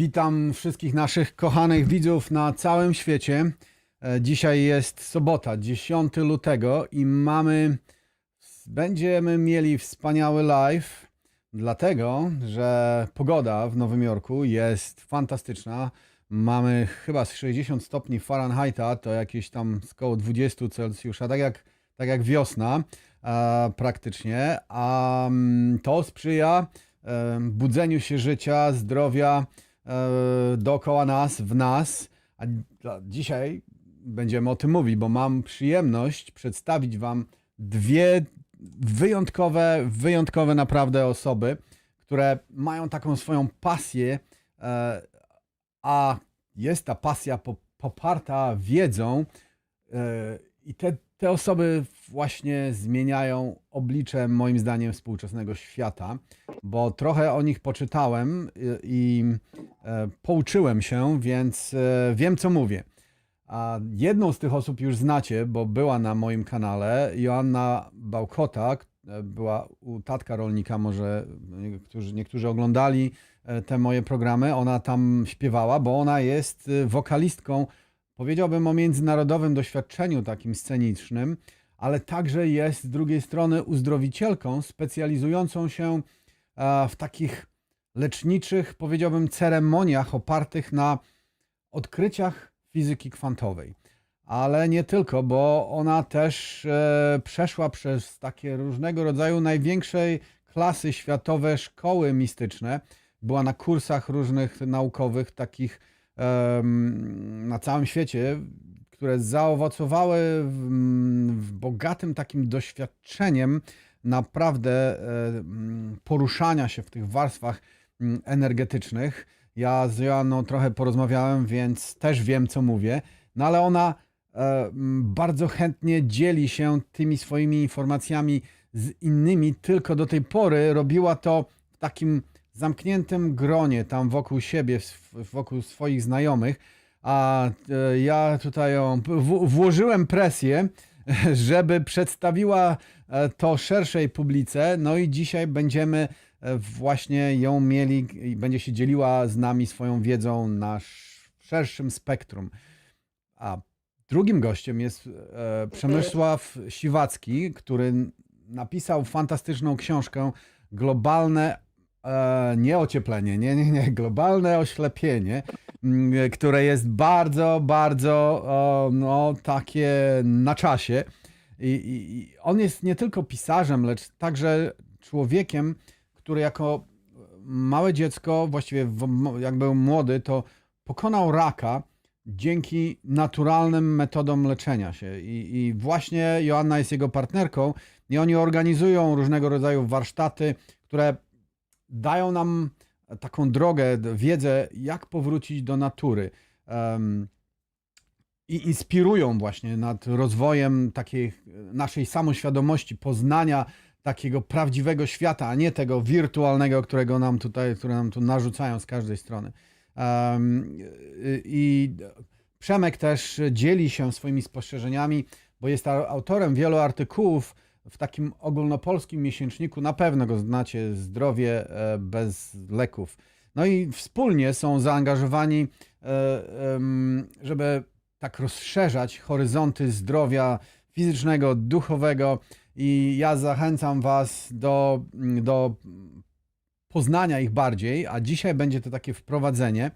Witam wszystkich naszych kochanych widzów na całym świecie. E, Dzisiaj jest sobota, 10 lutego i mamy, będziemy mieli wspaniały live, dlatego, że pogoda w Nowym Jorku jest fantastyczna. Mamy chyba z 60 stopni Fahrenheita, to jakieś tam z koło 20 Celsjusza, tak jak, tak jak wiosna e, praktycznie, a mm, to sprzyja e, budzeniu się życia, zdrowia dookoła nas, w nas. A dzisiaj będziemy o tym mówić, bo mam przyjemność przedstawić Wam dwie wyjątkowe, wyjątkowe naprawdę osoby, które mają taką swoją pasję, e, a jest ta pasja po- poparta wiedzą, e, i te, te osoby właśnie zmieniają oblicze, moim zdaniem, współczesnego świata, bo trochę o nich poczytałem i, i e, pouczyłem się, więc e, wiem, co mówię. A jedną z tych osób już znacie, bo była na moim kanale, Joanna Bałkota, e, była u tatka rolnika, może niektórzy, niektórzy oglądali te moje programy, ona tam śpiewała, bo ona jest e, wokalistką, powiedziałbym o międzynarodowym doświadczeniu takim scenicznym, ale także jest z drugiej strony uzdrowicielką specjalizującą się e, w takich leczniczych, powiedziałbym, ceremoniach opartych na odkryciach fizyki kwantowej. Ale nie tylko, bo ona też e, przeszła przez takie różnego rodzaju największej klasy światowe szkoły mistyczne. Była na kursach różnych naukowych, takich na całym świecie, które zaowocowały bogatym takim doświadczeniem naprawdę poruszania się w tych warstwach m, energetycznych. Ja z Joanną trochę porozmawiałem, więc też wiem, co mówię. No ale ona bardzo chętnie dzieli się tymi swoimi informacjami z innymi, tylko do tej pory robiła to w takim zamkniętym gronie, tam wokół siebie, wokół swoich znajomych. A e, ja tutaj ją włożyłem presję, żeby przedstawiła e, to szerszej publice. No i dzisiaj będziemy e, właśnie ją mieli i będzie się dzieliła z nami swoją wiedzą na sz- szerszym spektrum. A drugim gościem jest Przemysław Siwacki, który napisał fantastyczną książkę Globalne nie ocieplenie, nie, nie, nie, globalne oślepienie, mm, które jest bardzo, bardzo no, takie na czasie. I, i, on jest nie tylko pisarzem, lecz także człowiekiem, który jako małe dziecko, właściwie jak był młody, to pokonał raka dzięki naturalnym metodom leczenia się. I, I właśnie Joanna jest jego partnerką i oni organizują różnego rodzaju warsztaty, które dają nam taką drogę, wiedzę, jak powrócić do natury. Em, I inspirują właśnie nad rozwojem takiej naszej samoświadomości, poznania takiego prawdziwego świata, a nie tego wirtualnego, którego nam tutaj, które nam tu narzucają z każdej strony. Y, I Przemek też dzieli się swoimi spostrzeżeniami, bo jest au- autorem wielu artykułów w takim ogólnopolskim miesięczniku. Na pewno go znacie, Zdrowie e, bez leków. No i wspólnie są zaangażowani, e, żeby tak rozszerzać horyzonty zdrowia fizycznego, duchowego. I ja zachęcam Was do, do poznania ich bardziej, a dzisiaj będzie to takie wprowadzenie.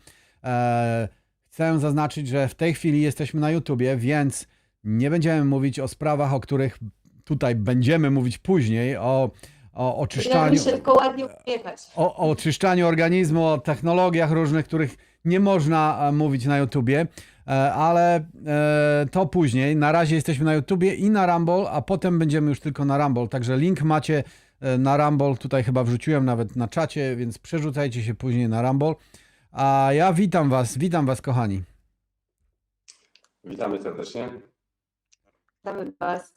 E, chcę zaznaczyć, że w tej chwili jesteśmy na YouTubie, więc nie będziemy mówić o sprawach, o których tutaj będziemy mówić później, o, o Ja oczyszczaniu muszę tylko ładnie uśmiechać. o, o oczyszczaniu organizmu, o technologiach różnych, których nie można e, mówić na YouTubie, e, ale e, to później. Na razie jesteśmy na YouTubie i na Rumble, a potem będziemy już tylko na Rumble. Także link macie na Rumble, tutaj chyba wrzuciłem nawet na czacie, więc przerzucajcie się później na Rumble. A ja witam Was, witam Was, kochani. Witamy serdecznie. Witamy Was.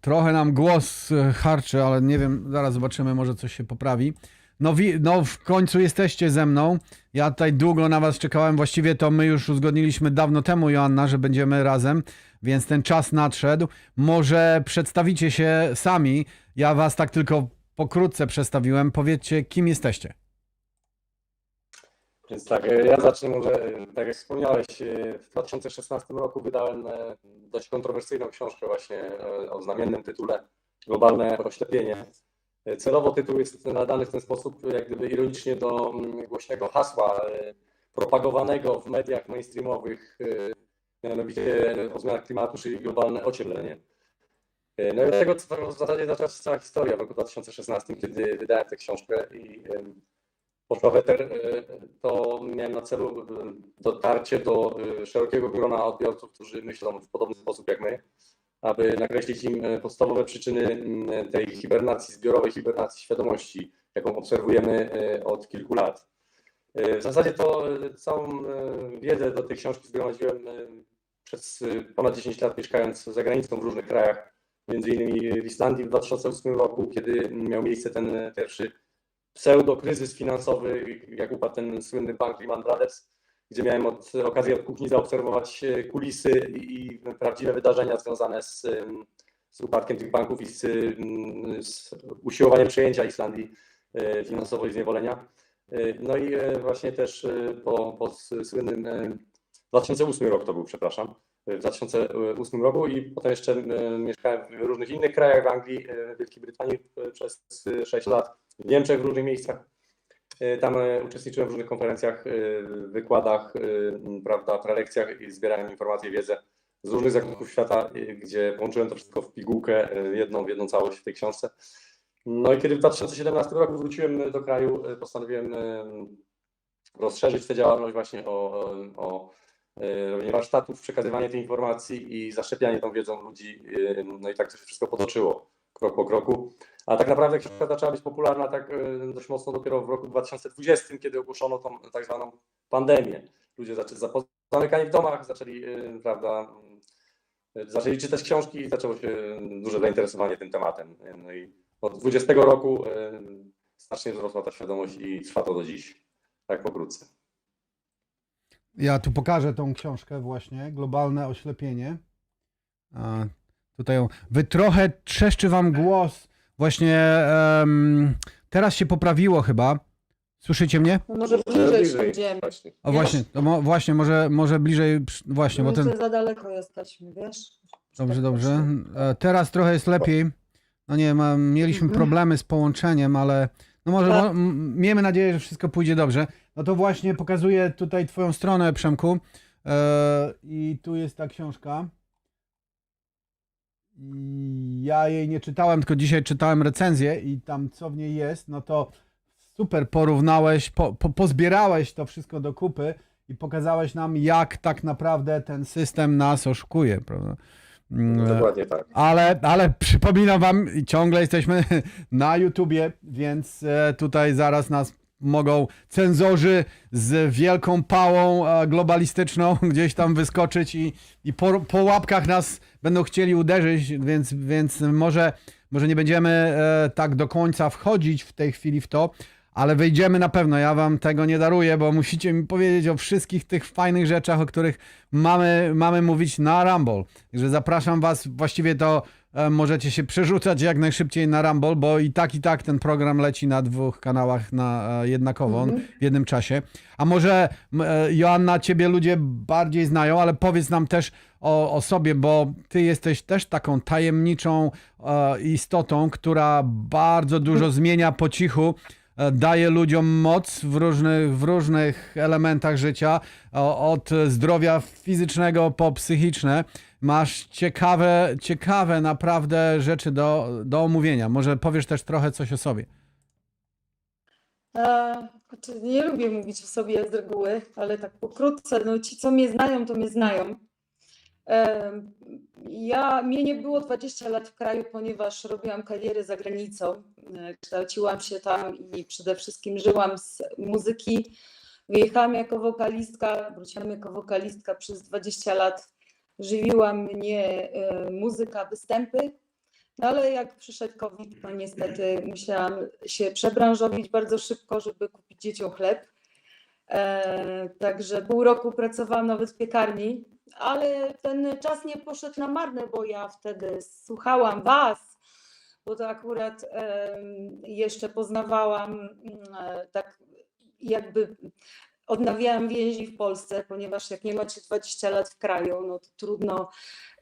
Trochę nam głos e, harczy, ale nie wiem, zaraz zobaczymy, może coś się poprawi. No, wi- no w końcu jesteście ze mną. Ja tutaj długo na was czekałem. Właściwie to my już uzgodniliśmy dawno temu, Joanna, że będziemy razem, więc ten czas nadszedł. Może przedstawicie się sami. Ja was tak tylko pokrótce przedstawiłem. Powiedzcie, kim jesteście. Więc tak, e, ja zacznę może, e, tak jak wspomniałeś, e, w 2016 roku wydałem dość kontrowersyjną książkę właśnie o znamiennym tytule Globalne oślepienie. Celowo tytuł jest nadany w ten sposób, jak gdyby ironicznie do mm, głośnego hasła propagowanego w mediach mainstreamowych, mianowicie o zmianach klimatu, czyli globalne ocieplenie. No i od tego w zasadzie zaczęła się cała historia w roku 2016, kiedy wydałem tę książkę i em, poszła w eter, e, to miałem na celu e, dotarcie do e, szerokiego grona odbiorców, którzy myślą w podobny sposób jak my, aby nakreślić im podstawowe przyczyny tej hibernacji, zbiorowej hibernacji świadomości, jaką obserwujemy od kilku lat. W zasadzie to całą wiedzę do tej książki zgromadziłem przez ponad 10 lat mieszkając za granicą w różnych krajach, między innymi w Islandii w 2008 roku, kiedy miał miejsce ten pierwszy pseudo-kryzys finansowy, jak upadł ten słynny bank Lehman Brothers, gdzie miałem od, okazję od kuchni zaobserwować e, kulisy i, i prawdziwe wydarzenia związane z, z upadkiem tych banków i z, z usiłowaniem przejęcia Islandii e, finansowo i zniewolenia. E, No i właśnie też po, po słynnym e, 2008 rok to był, przepraszam, w 2008 roku i potem jeszcze mieszkałem w różnych innych krajach, w Anglii, Wielkiej Brytanii przez 6 lat, w Niemczech w różnych miejscach. E, Tam e, uczestniczyłem w różnych konferencjach, e, wykładach, prawda, prelekcjach i zbierałem informacje, wiedzę z różnych zakątków świata, gdzie połączyłem to wszystko w pigułkę, jedną, w jedną całość w tej książce. No i kiedy w 2017 roku wróciłem do kraju, postanowiłem rozszerzyć tę działalność właśnie o, o robienie warsztatów, przekazywanie tej informacji i zaszczepianie tą wiedzą ludzi. No i tak to się wszystko potoczyło krok po kroku. A tak naprawdę książka zaczęła być popularna tak e, dość mocno dopiero w roku 2020, kiedy ogłoszono tą tak zwaną pandemię. Ludzie zaczęli zamykani w domach, zaczęli, e, prawda, e, zaczęli czytać książki i zaczęło się duże zainteresowanie tym tematem. No i od 20 roku znacznie wzrosła ta świadomość i trwa to do dziś. Tak pokrótce. Ja tu pokażę tą książkę właśnie, Globalne oślepienie. Tutaj ją- wy trochę trzeszczy wam głos. Właśnie em, teraz się poprawiło chyba. Słyszycie mnie? No może bliżej będziemy. właśnie. O właśnie, to mo, właśnie, może, może bliżej, przy- właśnie, bo ten... za daleko jesteśmy, wiesz? Dobrze, Tak dobrze. E, Teraz trochę jest lepiej. No nie, ma, mieliśmy Mhm. problemy z połączeniem, ale no może Tak. mo, m- miejmy nadzieję, że wszystko pójdzie dobrze. No to właśnie pokazuję tutaj twoją stronę, Przemku. E, I tu jest ta książka. I Ja jej nie czytałem, tylko dzisiaj czytałem recenzję i tam co w niej jest, no to super porównałeś, po, po, pozbierałeś to wszystko do kupy i pokazałeś nam, jak tak naprawdę ten system nas oszukuje, prawda? Mm, Dokładnie tak. ale, ale przypominam wam, ciągle jesteśmy na YouTubie, więc e, tutaj zaraz nas mogą cenzorzy z wielką pałą e, globalistyczną gdzieś tam wyskoczyć i, i po, po łapkach nas będą chcieli uderzyć, więc, więc może, może nie będziemy e, tak do końca wchodzić w tej chwili w to, ale wejdziemy na pewno. Ja wam tego nie daruję, bo musicie mi powiedzieć o wszystkich tych fajnych rzeczach, o których mamy, mamy mówić na Rumble. Także zapraszam was, właściwie to e, możecie się przerzucać jak najszybciej na Rumble, bo i tak, i tak ten program leci na dwóch kanałach na e, jednakowo Mhm. w jednym czasie. A może e, Joanna, ciebie ludzie bardziej znają, ale powiedz nam też o, o sobie, bo ty jesteś też taką tajemniczą e, istotą, która bardzo dużo zmienia po cichu daje ludziom moc w różnych, w różnych elementach życia, od zdrowia fizycznego po psychiczne. Masz ciekawe, ciekawe naprawdę rzeczy do, do omówienia. Może powiesz też trochę coś o sobie. E, znaczy nie lubię mówić o sobie z reguły, ale tak pokrótce, no ci, co mnie znają, to mnie znają. Ja, mnie nie było 20 lat w kraju, ponieważ robiłam karierę za granicą. E, Kształciłam się tam i przede wszystkim żyłam z muzyki. Wyjechałam jako wokalistka, wróciłam jako wokalistka przez 20 lat. Żywiła mnie e, muzyka, występy. No ale jak przyszedł COVID, to niestety musiałam się przebranżowić bardzo szybko, żeby kupić dzieciom chleb. E, także pół roku pracowałam nawet w piekarni, ale ten czas nie poszedł na marne, bo ja wtedy słuchałam Was, bo to akurat jeszcze poznawałam mm, e, tak jakby odnawiałam więzi w Polsce, ponieważ jak nie macie 20 lat w kraju, no to trudno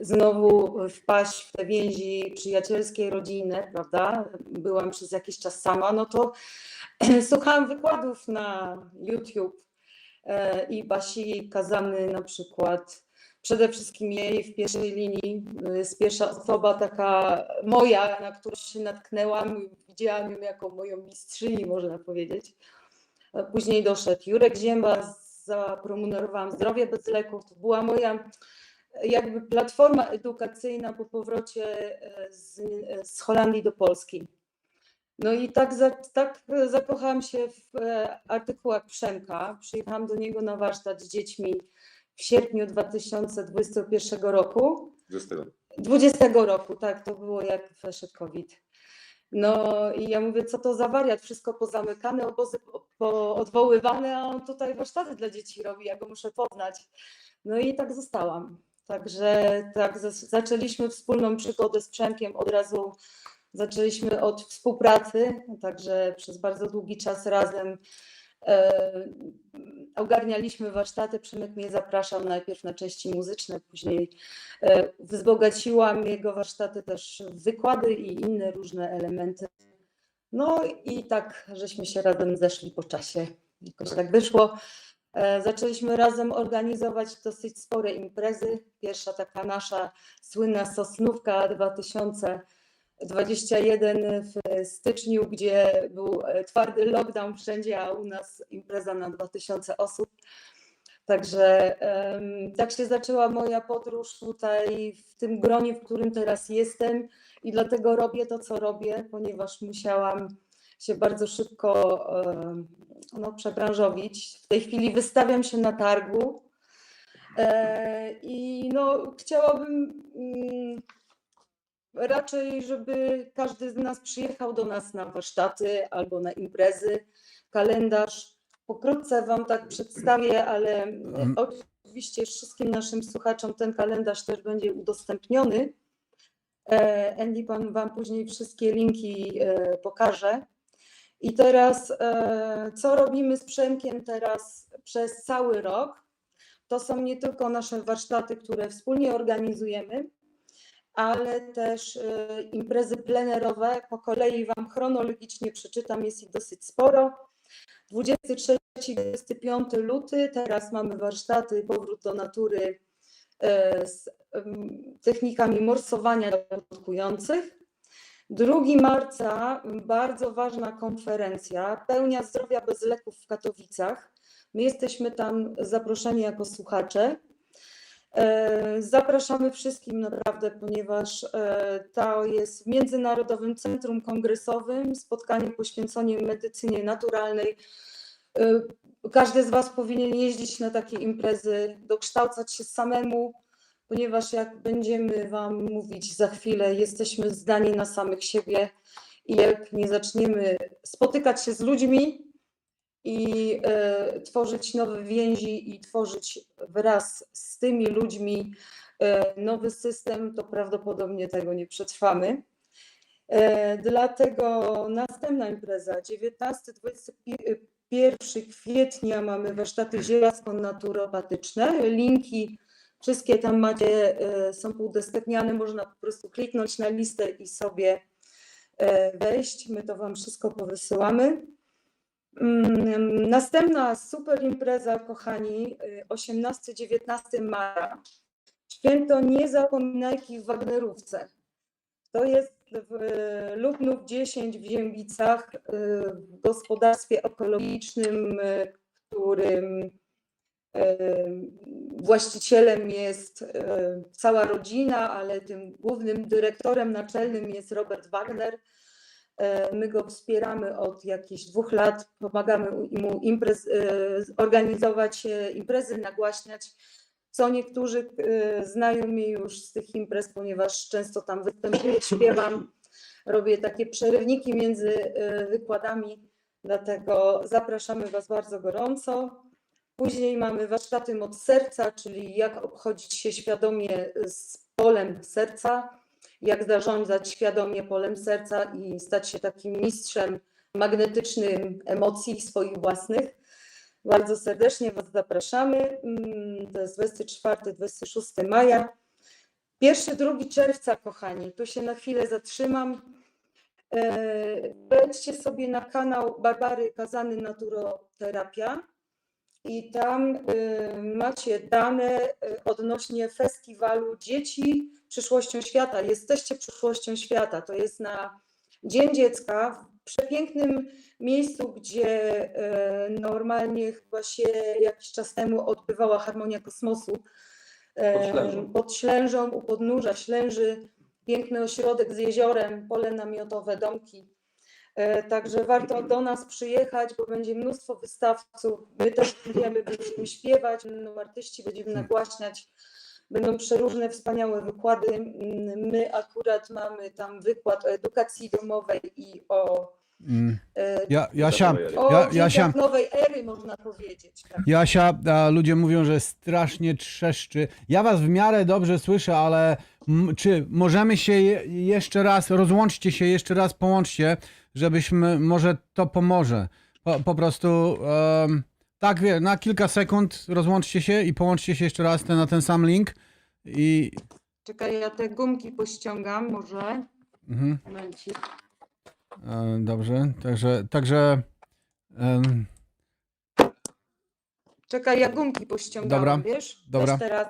znowu wpaść w te więzi przyjacielskie, rodzinne, prawda? Byłam przez jakiś czas sama, no to słuchałam wykładów na YouTube e, i Basi Kazany na przykład. Przede wszystkim jej w pierwszej linii jest pierwsza osoba taka moja, na którą się natknęłam, widziałam ją jako moją mistrzyni, można powiedzieć. Później doszedł Jurek Zięba, zaproponowałam zdrowie bez leków. To była moja jakby platforma edukacyjna po powrocie e, z, z Holandii do Polski. No i tak, za, tak zakochałam się w e, artykułach Przemka. Przyjechałam do niego na warsztat z dziećmi w sierpniu 2021 roku. 20. 20 roku, tak, to było jak weszedł COVID. No i ja mówię, co to za wariat, wszystko pozamykane, obozy poodwoływane, a on tutaj warsztaty dla dzieci robi, ja go muszę poznać. No i tak zostałam. Także tak zaczęliśmy wspólną przygodę z Przemkiem, od razu zaczęliśmy od współpracy, także przez bardzo długi czas razem ogarnialiśmy warsztaty. Przemek mnie zapraszał najpierw na części muzyczne, później e, wzbogaciłam jego warsztaty też w wykłady i inne różne elementy. No i tak, żeśmy się razem zeszli po czasie. Jakoś tak wyszło. E, Zaczęliśmy razem organizować dosyć spore imprezy. Pierwsza taka nasza słynna Sosnówka 2021 w styczniu, gdzie był e, twardy lockdown wszędzie, a u nas impreza na 2000 osób. Także tak się zaczęła moja podróż tutaj w tym gronie, w którym teraz jestem i dlatego robię to, co robię, ponieważ musiałam się bardzo szybko no, przebranżowić. W tej chwili wystawiam się na targu e, i no, chciałabym mm, raczej, żeby każdy z nas przyjechał do nas na warsztaty albo na imprezy, kalendarz. Pokrótce Wam tak przedstawię, ale Mhm. oczywiście wszystkim naszym słuchaczom ten kalendarz też będzie udostępniony. E, Andy Pan Wam później wszystkie linki e, pokaże. I teraz, e, co robimy z Przemkiem teraz przez cały rok? To są nie tylko nasze warsztaty, które wspólnie organizujemy, ale też e, imprezy plenerowe. Po kolei Wam chronologicznie przeczytam, jest ich dosyć sporo. 23-25 luty, teraz mamy warsztaty Powrót do natury e, z technikami morsowania dla początkujących. 2 marca bardzo ważna konferencja Pełnia zdrowia bez leków w Katowicach. My jesteśmy tam zaproszeni jako słuchacze. E, Zapraszamy wszystkim naprawdę, ponieważ e, to jest w Międzynarodowym Centrum Kongresowym spotkanie poświęcone medycynie naturalnej. E, Każdy z Was powinien jeździć na takie imprezy, dokształcać się samemu, ponieważ jak będziemy Wam mówić za chwilę, jesteśmy zdani na samych siebie i jak nie zaczniemy spotykać się z ludźmi i e, tworzyć nowe więzi i tworzyć wraz z tymi ludźmi e, nowy system, to prawdopodobnie tego nie przetrwamy. E, Dlatego następna impreza, 19-21 kwietnia mamy warsztaty zielasko-naturopatyczne. Linki wszystkie tam macie, są udostępniane, można po prostu kliknąć na listę i sobie wejść. My to Wam wszystko powysyłamy. Mm, Następna super impreza, kochani, y, 18-19 maja. Święto Niezapominajki w Wagnerówce. To jest w y, Lubnów 10 w Ziębicach, y, w gospodarstwie ekologicznym, y, którym y, właścicielem jest y, cała rodzina, ale tym głównym dyrektorem naczelnym jest Robert Wagner. E, My go wspieramy od jakichś dwóch lat, pomagamy mu imprez, e, organizować e, imprezy, nagłaśniać, co niektórzy znają mnie już z tych imprez, ponieważ często tam występuję, śpiewam, robię takie przerywniki między wykładami, dlatego zapraszamy Was bardzo gorąco. Później mamy warsztaty od serca, czyli jak obchodzić się świadomie z polem serca jak zarządzać świadomie polem serca i stać się takim mistrzem magnetycznym emocji swoich własnych. Bardzo serdecznie Was zapraszamy. Mm, To jest 24-26 maja. 1-2 czerwca, kochani, tu się na chwilę zatrzymam. E, Wejdźcie sobie na kanał Barbary Kazany Naturoterapia i tam e, macie dane e, odnośnie festiwalu Dzieci przyszłością świata. Jesteście przyszłością świata. To jest na Dzień Dziecka w przepięknym miejscu, gdzie e, normalnie chyba się jakiś czas temu odbywała harmonia kosmosu. Pod Ślężą. Pod Ślężą, u podnóża Ślęży, piękny ośrodek z jeziorem, pole namiotowe, domki. E, Także warto do nas przyjechać, bo będzie mnóstwo wystawców. My też będziemy, będziemy śpiewać, będą artyści, będziemy nagłaśniać. Będą przeróżne wspaniałe wykłady. My akurat mamy tam wykład o edukacji domowej i o, Mm. Ja, Jasia, o ja, Jasia, nowej ery, można powiedzieć. Tak. Jasia, a ludzie mówią, że strasznie trzeszczy. Ja was w miarę dobrze słyszę, ale m, czy możemy się je, jeszcze raz, rozłączcie się jeszcze raz, połączcie, żebyśmy, może to pomoże. Po, po prostu em, tak, wie, na kilka sekund rozłączcie się i połączcie się jeszcze raz ten, na ten sam link i... Czekaj, ja te gumki pościągam może. Mhm. Momencik. E, Dobrze, także, także em, Czekaj, ja gumki pościągam, Dobra, wiesz? dobra. Też teraz.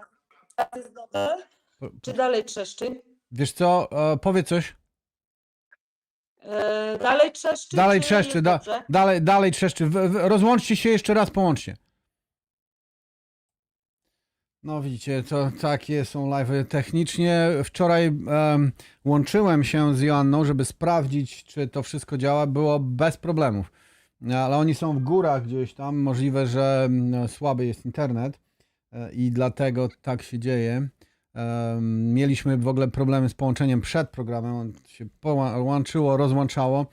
Czy dalej trzeszczy? wiesz co, e, powiedz coś. E, dalej trzeszczy? Dalej czy trzeszczy, jest da, dobrze? dalej, dalej trzeszczy. W, w, rozłączcie się jeszcze raz, połączcie. No widzicie, to takie są live technicznie. Wczoraj em, łączyłem się z Joanną, żeby sprawdzić, czy to wszystko działa. Było bez problemów. Ale oni są w górach gdzieś tam. Możliwe, że mm, słaby jest internet e, i dlatego tak się dzieje. Mieliśmy w ogóle problemy z połączeniem przed programem. On się połączyło, rozłączało.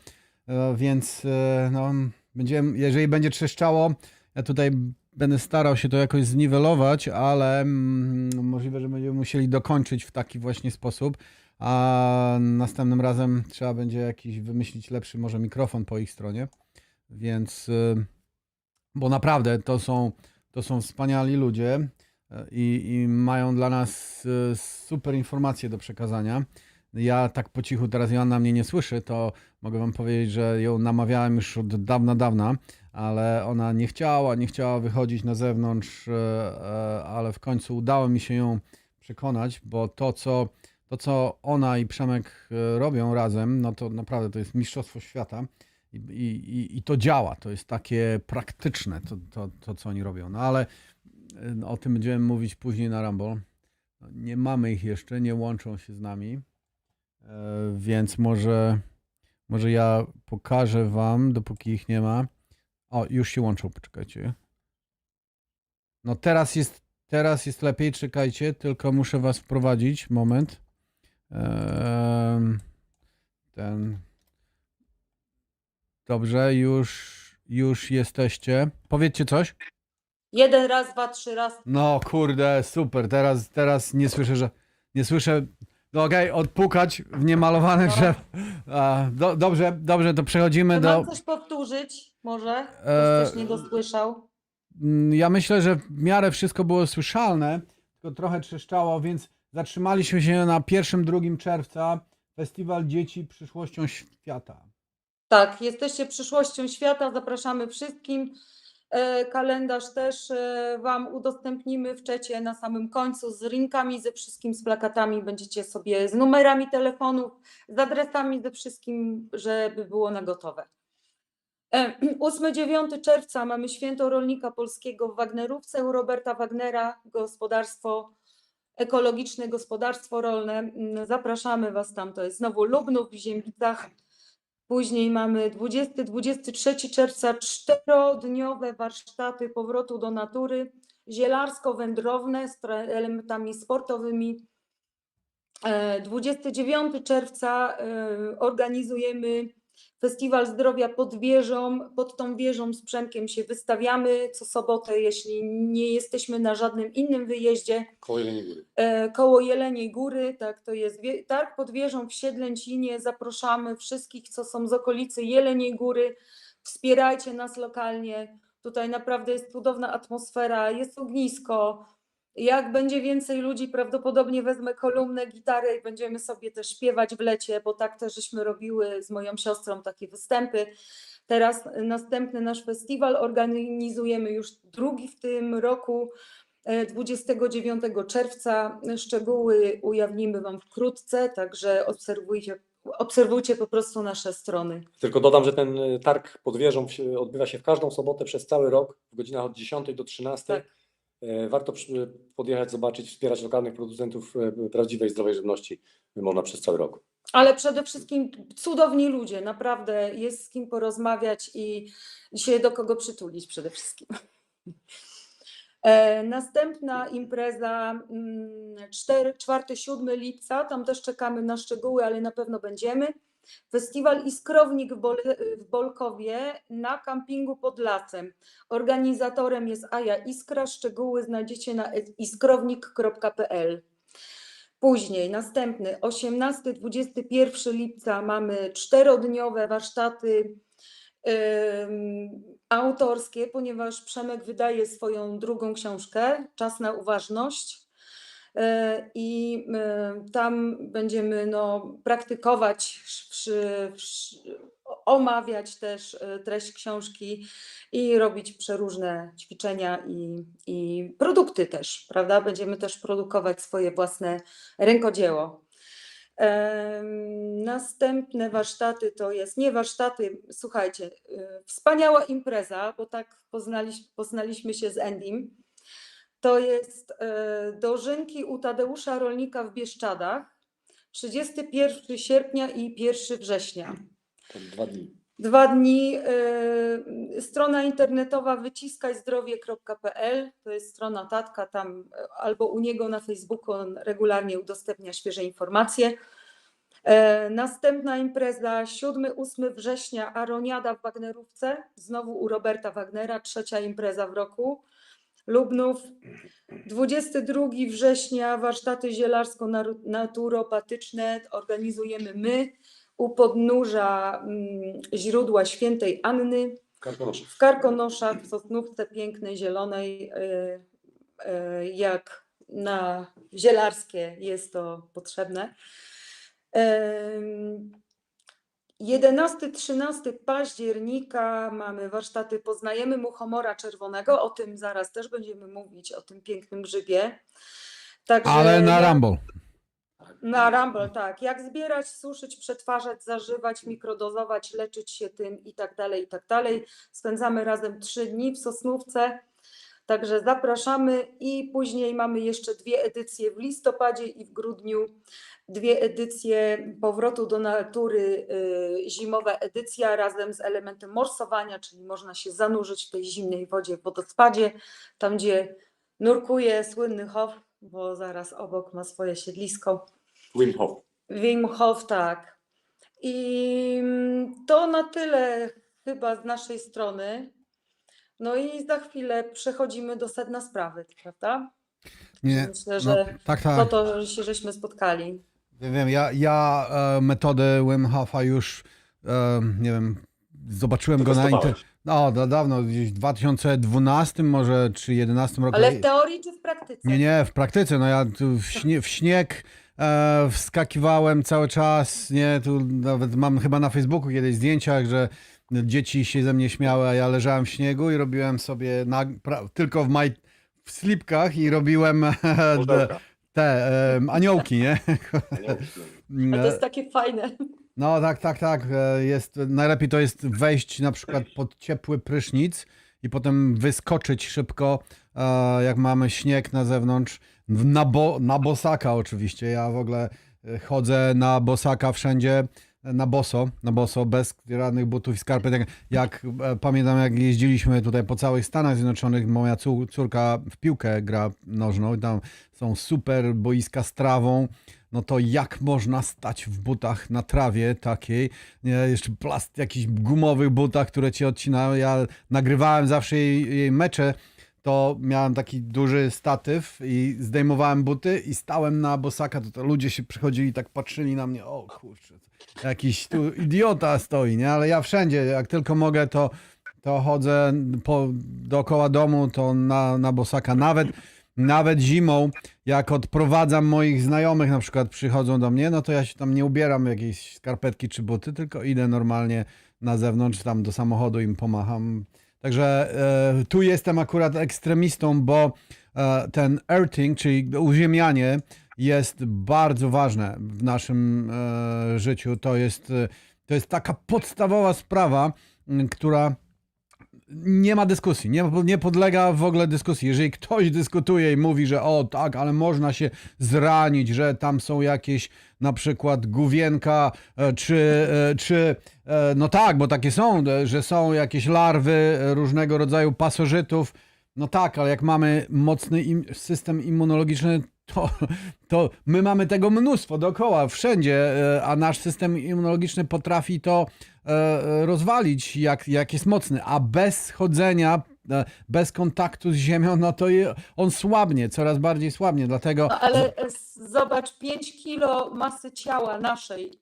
E, Więc e, no, będziemy, jeżeli będzie trzeszczało, ja tutaj będę starał się to jakoś zniwelować, ale mm, możliwe, że będziemy musieli dokończyć w taki właśnie sposób. A następnym razem trzeba będzie jakiś wymyślić lepszy może mikrofon po ich stronie. Więc, y, bo naprawdę to są, to są wspaniali ludzie i, i mają dla nas y, super informacje do przekazania. Ja tak po cichu, teraz Joanna mnie nie słyszy, to mogę wam powiedzieć, że ją namawiałem już od dawna, dawna, ale ona nie chciała, nie chciała wychodzić na zewnątrz, e, e, ale w końcu udało mi się ją przekonać, bo to, co, to, co ona i Przemek e, robią razem, no to naprawdę to jest mistrzostwo świata i, i, i- to działa, to jest takie praktyczne, to, to, to co oni robią. No ale e, o tym będziemy mówić później na Rumble. No, Nie mamy ich jeszcze, nie łączą się z nami, e, więc może, może ja pokażę wam, dopóki ich nie ma. O, już się łączą, poczekajcie. No teraz jest, teraz jest lepiej, czekajcie, tylko muszę was wprowadzić, moment. Em, ten. Dobrze, już, już jesteście. Powiedzcie coś. Jeden raz, dwa, trzy raz. No kurde, super, teraz, teraz nie słyszę, że, nie słyszę, no okej, odpukać w niemalowane No. drzewo. A, do, dobrze, dobrze, to przechodzimy Czy do... mam coś powtórzyć? Może? E, Ktoś coś nie dosłyszał? Mm, Ja myślę, że w miarę wszystko było słyszalne, tylko trochę trzeszczało, więc zatrzymaliśmy się na 1-2 czerwca. Festiwal Dzieci Przyszłością Świata. Tak, jesteście przyszłością świata, zapraszamy wszystkim. E, Kalendarz też e, Wam udostępnimy w czecie na samym końcu z linkami, ze wszystkim, z plakatami. Będziecie sobie z numerami telefonów, z adresami, ze wszystkim, żeby było na gotowe. E, 8-9 czerwca mamy święto rolnika polskiego w Wagnerówce u Roberta Wagnera, gospodarstwo ekologiczne, gospodarstwo rolne. Mm, Zapraszamy Was tam, to jest znowu Lubnów w Ziembicach. Później mamy 20-23 czerwca czterodniowe warsztaty powrotu do natury, zielarsko-wędrowne z elementami sportowymi. E, 29 czerwca e, organizujemy Festiwal Zdrowia pod wieżą. Pod tą wieżą z Przemkiem się wystawiamy co sobotę, jeśli nie jesteśmy na żadnym innym wyjeździe Koło Jeleniej Góry. e, koło Jeleniej Góry, tak to jest targ pod wieżą w Siedlęcinie. Zapraszamy wszystkich, co są z okolicy Jeleniej Góry. Wspierajcie nas lokalnie. Tutaj naprawdę jest cudowna atmosfera, jest ognisko. Jak będzie więcej ludzi, prawdopodobnie wezmę kolumnę, gitarę i będziemy sobie też śpiewać w lecie, bo tak też żeśmy robiły z moją siostrą takie występy. Teraz następny nasz festiwal organizujemy już drugi w tym roku, e, 29 czerwca. Szczegóły ujawnimy Wam wkrótce, także obserwujcie, obserwujcie po prostu nasze strony. Tylko dodam, że ten y, targ pod wieżą odbywa się w każdą sobotę przez cały rok w godzinach od 10 do 13. Tak. E, Warto podjechać, zobaczyć, wspierać lokalnych producentów e, prawdziwej, zdrowej żywności. Można przez cały rok. Ale przede wszystkim cudowni ludzie, naprawdę jest z kim porozmawiać i się do kogo przytulić przede wszystkim. E, Następna impreza 4-7 lipca, tam też czekamy na szczegóły, ale na pewno będziemy. Festiwal Iskrownik w, Bol w Bolkowie na kampingu pod lasem. Organizatorem jest Aja Iskra, szczegóły znajdziecie na iskrownik.pl. Później następny 18-21 lipca mamy czterodniowe warsztaty ym, autorskie, ponieważ Przemek wydaje swoją drugą książkę Czas na uważność. E, I tam będziemy no, praktykować, przy, przy, omawiać też e, treść książki i robić przeróżne ćwiczenia i, i produkty też, prawda? Będziemy też produkować swoje własne rękodzieło. Następne warsztaty to jest, nie warsztaty, słuchajcie, y, wspaniała impreza, bo tak poznaliśmy, poznaliśmy się z Endym. To jest e, dożynki u Tadeusza Rolnika w Bieszczadach, 31 sierpnia i 1 września. To dwa dni. Dwa dni. y, Strona internetowa wyciskajzdrowie.pl to jest strona tatka, tam y, albo u niego na Facebooku on regularnie udostępnia świeże informacje. E, Następna impreza 7-8 września Aroniada w Wagnerówce, znowu u Roberta Wagnera, trzecia impreza w roku. Lubnów. 22 września warsztaty zielarsko-naturopatyczne organizujemy my u podnóża mm, źródła świętej Anny Karkonosze. w Karkonoszach, w Sosnówce pięknej, zielonej, y, y, jak na zielarskie jest to potrzebne. Em, 11-13 października mamy warsztaty Poznajemy Muchomora Czerwonego, o tym zaraz też będziemy mówić, o tym pięknym grzybie. Także Ale na Rumble. na Rumble, tak. Jak zbierać, suszyć, przetwarzać, zażywać, mikrodozować, leczyć się tym i tak dalej, i tak dalej. Spędzamy razem trzy dni w Sosnówce, także zapraszamy i później mamy jeszcze dwie edycje w listopadzie i w grudniu. Dwie edycje powrotu do natury, y, zimowa edycja razem z elementem morsowania, czyli można się zanurzyć w tej zimnej wodzie w wodospadzie, tam gdzie nurkuje słynny Hof, bo zaraz obok ma swoje siedlisko. Wim Hof. Wim Hof, tak. I mm, to na tyle chyba z naszej strony. No i za chwilę przechodzimy do sedna sprawy, prawda? Nie, Myślę, no, że tak, po tak. to że się żeśmy spotkali. Ja Wiem, ja, ja e, metodę Wim Hofa już, e, nie wiem, zobaczyłem go na inter... Testowałeś. No, da, dawno, gdzieś w 2012 może, czy 2011 roku. Ale w teorii czy w praktyce? Nie, nie, w praktyce, no ja tu w, śnie, w śnieg e, wskakiwałem cały czas, nie, tu nawet mam chyba na Facebooku kiedyś zdjęcia, że dzieci się ze mnie śmiały, a ja leżałem w śniegu i robiłem sobie na, pra, tylko w maj, w slipkach i robiłem te, Orzełka. te em, aniołki, nie? Nie, A to jest takie fajne. No tak, tak, tak. e, Jest, najlepiej to jest wejść na przykład pod ciepły prysznic i potem wyskoczyć szybko, e, jak mamy śnieg na zewnątrz, na, bo, na bosaka oczywiście. Ja w ogóle e, chodzę na bosaka wszędzie, e, na boso, na boso, bez żadnych butów i skarpet. Jak, jak e, pamiętam, jak jeździliśmy tutaj po całych Stanach Zjednoczonych, moja córka w piłkę gra nożną i tam są super boiska z trawą no to jak można stać w butach na trawie takiej, nie, jeszcze plast, jakichś gumowych butach, które ci odcinają. Ja nagrywałem zawsze jej, jej mecze, to miałem taki duży statyw i zdejmowałem buty i stałem na bosaka, to, to ludzie się przychodzili i tak patrzyli na mnie, o kurczę, jakiś tu idiota stoi, nie? Ale ja wszędzie, jak tylko mogę, to to chodzę po, dookoła domu, to na, na bosaka. Nawet, nawet zimą, jak odprowadzam moich znajomych, na przykład przychodzą do mnie, no to ja się tam nie ubieram w skarpetki czy buty, tylko idę normalnie na zewnątrz, tam do samochodu im pomacham. Także e, tu jestem akurat ekstremistą, bo e, ten earthing, czyli uziemianie, jest bardzo ważne w naszym e, życiu. To jest, to jest taka podstawowa sprawa, która nie ma dyskusji, nie podlega w ogóle dyskusji. Jeżeli ktoś dyskutuje i mówi, że o tak, ale można się zranić, że tam są jakieś na przykład główienka, e, czy, e, czy e, no tak, bo takie są, że są jakieś larwy różnego rodzaju pasożytów, no tak, ale jak mamy mocny im, system immunologiczny, to, to my mamy tego mnóstwo dookoła, wszędzie, a nasz system immunologiczny potrafi to rozwalić, jak, jak jest mocny, a bez chodzenia, bez kontaktu z ziemią, no to on słabnie, coraz bardziej słabnie, dlatego... No, ale zobacz, 5 kilo masy ciała naszej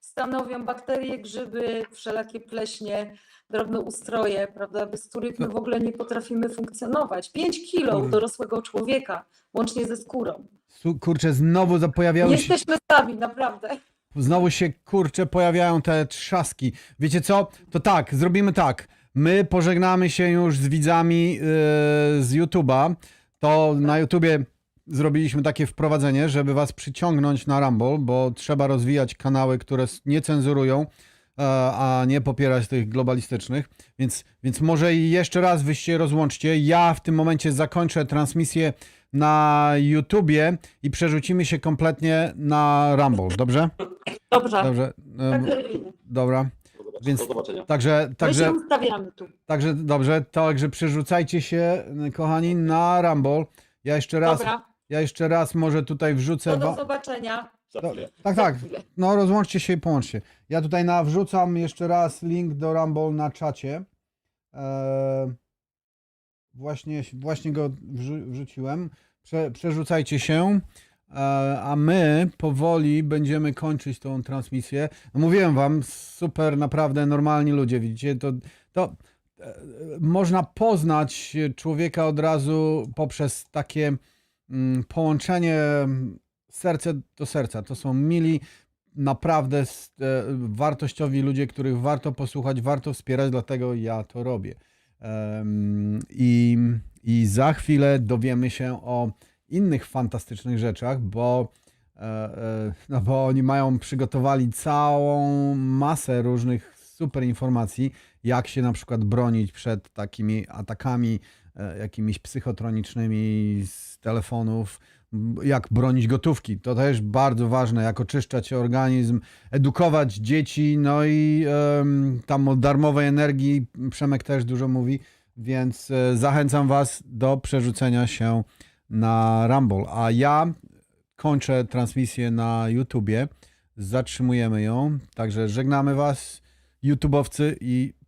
stanowią bakterie, grzyby, wszelakie pleśnie, drobne ustroje, prawda, bez których my w ogóle nie potrafimy funkcjonować. 5 kilo dorosłego człowieka, łącznie ze skórą. Kurczę, znowu pojawiały się, jesteśmy sami, naprawdę. znowu się, kurczę, pojawiają te trzaski. Wiecie co? To tak, zrobimy tak. My pożegnamy się już z widzami yy, z YouTube'a. To na YouTubie zrobiliśmy takie wprowadzenie, żeby was przyciągnąć na Rumble, bo trzeba rozwijać kanały, które nie cenzurują, e, a nie popierać tych globalistycznych. Więc, więc może jeszcze raz wy się rozłączcie. Ja w tym momencie zakończę transmisję na YouTubie i przerzucimy się kompletnie na Rumble. Dobrze? Dobrze. Dobrze. e. Dobra. Więc Do zobaczenia. także, My się także, ustawiamy tu. także dobrze, także przerzucajcie się, kochani, na Rumble. Ja jeszcze raz, Dobra, ja jeszcze raz może tutaj wrzucę. to do wa- zobaczenia. Za Do, chwilę. tak, tak. chwilę. No rozłączcie się i połączcie. Ja tutaj na, wrzucam jeszcze raz link do Rumble na czacie. Eee, właśnie, właśnie go wrzu- wrzuciłem. Prze, przerzucajcie się. E, A my powoli będziemy kończyć tą transmisję. No mówiłem wam, super, naprawdę normalni ludzie, widzicie, to, to e, można poznać człowieka od razu poprzez takie mm, połączenie serce do serca. To są mili, naprawdę e, wartościowi ludzie, których warto posłuchać, warto wspierać, dlatego ja to robię. I, I za chwilę dowiemy się o innych fantastycznych rzeczach, bo, e, e, no bo oni mają, przygotowali całą masę różnych super informacji, jak się na przykład bronić przed takimi atakami e, jakimiś psychotronicznymi z telefonów, jak bronić gotówki. To też bardzo ważne, jak oczyszczać organizm, edukować dzieci, no i tam o darmowej energii Przemek też dużo mówi, więc zachęcam Was do przerzucenia się na Rumble. A ja kończę transmisję na YouTubie, zatrzymujemy ją, także żegnamy Was, YouTubeowcy i